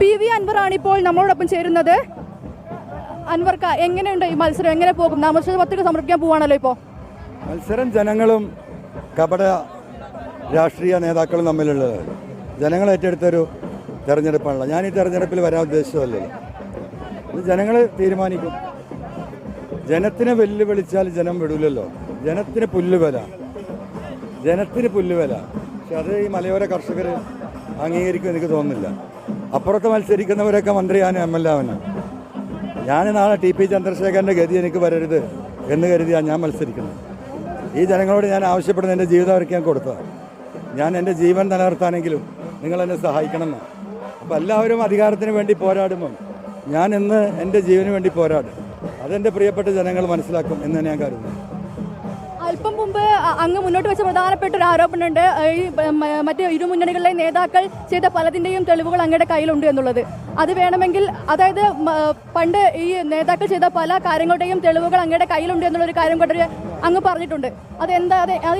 P V അൻവറാണ് ഇപ്പോൾ നമ്മളോടൊപ്പം ചേരുന്നത്. അൻവർക്ക എങ്ങനെയുണ്ട് ഈ മത്സരം? എങ്ങനെ പോകും? നാമനിർദ്ദേശ പത്രിക സമർപ്പിക്കാൻ പോവാണല്ലോ ഇപ്പോൾ. മത്സരം ജനങ്ങളും കപട രാഷ്ട്രീയ നേതാക്കളും തമ്മിലുള്ളത്. ജനങ്ങൾ ഏറ്റെടുത്തൊരു തെരഞ്ഞെടുപ്പാണല്ലോ. ഞാൻ ഈ തെരഞ്ഞെടുപ്പിൽ വരാൻ ഉദ്ദേശിച്ചതല്ലേ ഇത് ജനങ്ങൾ തീരുമാനിക്കും. ജനത്തിനെ വെല്ലുവിളിച്ചാൽ ജനം വിടൂലല്ലോ. ജനത്തിന് പുല്ലുവില. ജനത്തിന് പുല്ലുവില. പക്ഷെ അത് ഈ മലയോര കർഷകർ അംഗീകരിക്കും എനിക്ക് തോന്നുന്നില്ല. അപ്പുറത്ത് മത്സരിക്കുന്നവരൊക്കെ മന്ത്രിയാണ് എം എൽ എ അവന്. ഞാൻ നാളെ ടി പി ചന്ദ്രശേഖരന്റെ ഗതി എനിക്ക് വരരുത് എന്ന് കരുതിയാണ് ഞാൻ മത്സരിക്കുന്നത്. ഈ ജനങ്ങളോട് ഞാൻ ആവശ്യപ്പെടുന്ന എന്റെ ജീവിതം അവർക്ക് ഞാൻ കൊടുത്തതാണ്. ഞാൻ എന്റെ ജീവൻ നിലനിർത്താനെങ്കിലും നിങ്ങൾ എന്നെ സഹായിക്കണമെന്ന് അപ്പോൾ എല്ലാവരും അധികാരത്തിന് വേണ്ടി പോരാടുമ്പം ഞാൻ ഇന്ന് എന്റെ ജീവന് വേണ്ടി പോരാടും. അതെന്റെ പ്രിയപ്പെട്ട ജനങ്ങൾ മനസ്സിലാക്കും എന്ന് ഞാൻ കരുതുന്നു. മുമ്പ് അങ്ങ് മുന്നോട്ട് വെച്ച പ്രധാനപ്പെട്ട ഒരു ആരോപണമുണ്ട്. ഈ മറ്റ് ഇരുമുന്നണികളിലെ നേതാക്കൾ ചെയ്ത പലതിന്റെയും തെളിവുകൾ അങ്ങയുടെ കയ്യിലുണ്ട് എന്നുള്ളത്. അത് വേണമെങ്കിൽ അതായത് പണ്ട് ഈ നേതാക്കൾ ചെയ്ത പല കാര്യങ്ങളുടെയും തെളിവുകൾ അങ്ങയുടെ കയ്യിലുണ്ട് എന്നുള്ളൊരു കാര്യം കൊണ്ട് അങ്ങ് പറഞ്ഞിട്ടുണ്ട്. അതെന്താ അതെ അത്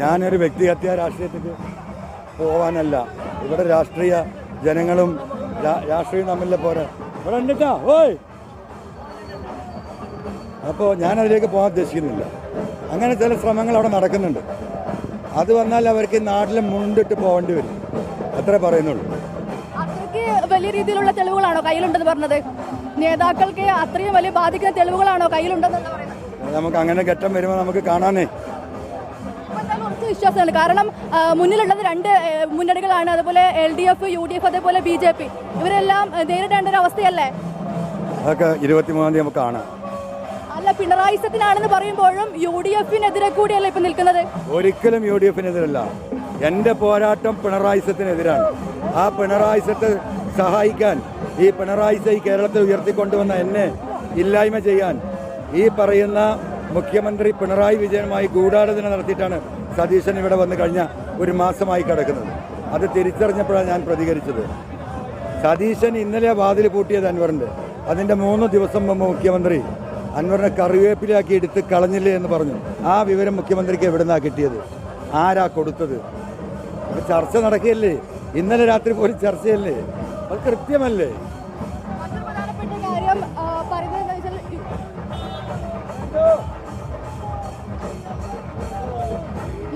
ഞാനൊരു വ്യക്തിഹത്യ രാഷ്ട്രീയത്തിൽ പോവാനല്ല. ഇവിടെ രാഷ്ട്രീയ ജനങ്ങളും രാഷ്ട്രീയം തമ്മിലെ പോരാ? അപ്പോൾ ഞാനതിലേക്ക് പോകാൻ ഉദ്ദേശിക്കുന്നില്ല. അങ്ങനെ ചില ശ്രമങ്ങൾ അവിടെ നടക്കുന്നുണ്ട്. അത് വന്നാൽ അവർക്ക് നാട്ടിൽ മുണ്ടിട്ട് പോകേണ്ടി വരും. അത്രേ പറയുന്നുള്ളൂ. അത്രയ്ക്ക് വലിയ രീതിയിലുള്ള തെളിവുകളാണോ കയ്യിലുണ്ടെന്ന് പറഞ്ഞത്? നേതാക്കൾക്ക് അത്രയും വലിയ ബാധിക്കുന്ന തെളിവുകളാണോ കയ്യിലുണ്ടെന്ന് നമുക്ക് അങ്ങനെ ഘട്ടം വരുമ്പോൾ നമുക്ക് കാണാനേ. വിശ്വാസമാണ്. കാരണം മുന്നിലുള്ളത് രണ്ട് മുന്നണികളാണ്. അതുപോലെ L D F U D F അതേപോലെ ബി ജെ പി. ഇവരെല്ലാം നേരിടേണ്ട ഒരു അവസ്ഥയല്ലേ? അതൊക്കെ ഇരുപത്തിമൂന്നാം തീയതി നമുക്ക് കാണാം. പിണറായി സത്തിനാണെന്ന് പറയുമ്പോഴും യു ഡി എഫിനെതിരെ കൂടിയല്ല ഇപ്പൊ നിൽക്കുന്നത്? ഒരിക്കലും യു ഡി എഫിനെതിരല്ല എന്റെ പോരാട്ടം പിണറായി സത്തിനെതിരാണ് ആ പിണറായി സത്ത് സഹായിക്കാൻ ഈ പിണറായി സൈ കേരളത്തെ ഉയർത്തിക്കൊണ്ടുവന്ന എന്നെ ഇല്ലായ്മ ചെയ്യാൻ ഈ പറയുന്ന മുഖ്യമന്ത്രി പിണറായി വിജയനുമായി ഗൂഢാലോചന നടത്തിയിട്ടാണ് സതീശൻ ഇവിടെ വന്ന് കഴിഞ്ഞ ഒരു മാസമായി കിടക്കുന്നത്. അത് തിരിച്ചറിഞ്ഞപ്പോഴാണ് ഞാൻ പ്രതികരിച്ചത്. സതീശൻ ഇന്നലെ വാതിൽ പൂട്ടിയത് അൻവറിന്റെ. അതിന്റെ മൂന്ന് ദിവസം മുമ്പ് മുഖ്യമന്ത്രി അൻവറിനെ കറിവേപ്പിലാക്കി എടുത്ത് കളഞ്ഞില്ലേ എന്ന് പറഞ്ഞു. ആ വിവരം മുഖ്യമന്ത്രിക്ക് എവിടെ നിന്നാണ് കിട്ടിയത്? ആരാ കൊടുത്തത്? ചർച്ച നടക്കുകയല്ലേ? ഇന്നലെ രാത്രി പോലും ചർച്ചയല്ലേ? അത് കൃത്യമല്ലേ?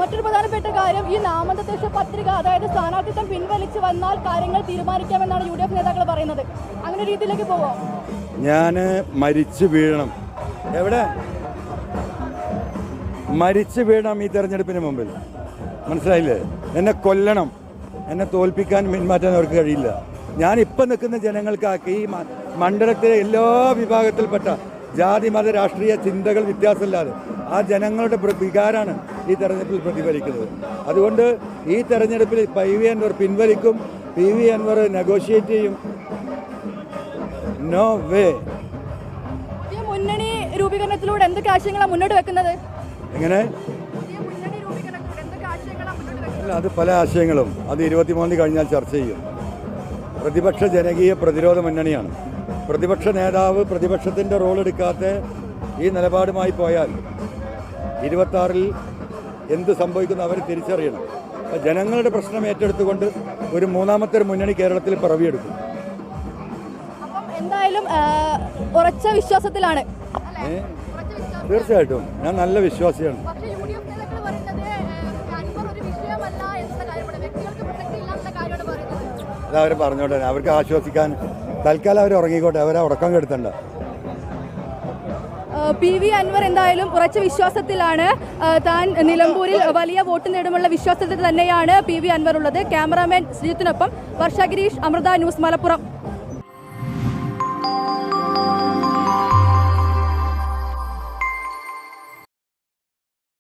മറ്റൊരു പ്രധാനപ്പെട്ട കാര്യം ഈ നാമനിർദ്ദേശ പത്രിക അതായത് സ്ഥാനാർത്ഥിത്വം പിൻവലിച്ച് വന്നാൽ കാര്യങ്ങൾ തീരുമാനിക്കാമെന്നാണ് യു ഡി എഫ് നേതാക്കൾ പറയുന്നത്. അങ്ങനെ രീതിയിലേക്ക് പോവോ? ഞാൻ മരിച്ചു വീഴണം. എവിടെ? മരിച്ചു വീണം ഈ തെരഞ്ഞെടുപ്പിന് മുമ്പിൽ. മനസ്സിലായില്ലേ? എന്നെ കൊല്ലണം. എന്നെ തോൽപ്പിക്കാൻ പിന്മാറ്റാൻ അവർക്ക് കഴിയില്ല. ഞാൻ ഇപ്പം നിൽക്കുന്ന ജനങ്ങൾക്കാക്കി ഈ മണ്ഡലത്തിലെ എല്ലാ വിഭാഗത്തിൽപ്പെട്ട ജാതി മത രാഷ്ട്രീയ ചിന്തകൾ വ്യത്യാസമില്ലാതെ ആ ജനങ്ങളുടെ വികാരമാണ് ഈ തെരഞ്ഞെടുപ്പിൽ പ്രതിഫലിക്കുന്നത്. അതുകൊണ്ട് ഈ തെരഞ്ഞെടുപ്പിൽ പി. വി. അൻവർ പിൻവലിക്കും. പി. വി. അൻവർ നെഗോഷിയേറ്റ് ചെയ്യും. നോ വേ രൂപീകരണത്തിലൂടെ എന്തൊക്കെ ആശയങ്ങളാണ് മുന്നോട്ട് വെക്കുന്നത്? എങ്ങനെ? അല്ല അത് പല ആശയങ്ങളും. അത് ഇരുപത്തിമൂന്നിന് കഴിഞ്ഞാൽ ചർച്ച ചെയ്യും. പ്രതിപക്ഷ ജനകീയ പ്രതിരോധ മുന്നണിയാണ്. പ്രതിപക്ഷ നേതാവ് പ്രതിപക്ഷത്തിന്റെ റോൾ എടുക്കാത്ത ഈ നിലപാടുമായി പോയാൽ ഇരുപത്താറിൽ എന്ത് സംഭവിക്കുന്നു അവർ തിരിച്ചറിയണം. അപ്പം ജനങ്ങളുടെ പ്രശ്നം ഏറ്റെടുത്തുകൊണ്ട് ഒരു മൂന്നാമത്തെ ഒരു മുന്നണി കേരളത്തിൽ പിറവിയെടുക്കും. എന്തായാലും ഉറച്ച വിശ്വാസത്തിലാണ് തീർച്ചയായിട്ടും. ഞാൻ നല്ല വിശ്വാസിയാണ്. അത് അവർ പറഞ്ഞോട്ടെ. അവർക്ക് ആശ്വസിക്കാൻ തൽക്കാലം അവർ ഉറങ്ങിക്കോട്ടെ. അവരെ ഉറക്കം കെടുത്തണ്ട. പി വി അൻവർ എന്തായാലും ഉറച്ച വിശ്വാസത്തിലാണ്. താൻ നിലമ്പൂരിൽ വലിയ വോട്ട് നേടുമുള്ള വിശ്വാസത്തിൽ തന്നെയാണ് പി വി അൻവർ ഉള്ളത്. ക്യാമറാമാൻ ശ്രീജിത്തിനൊപ്പം വർഷ ഗിരീഷ് അമൃത ന്യൂസ് മലപ്പുറം.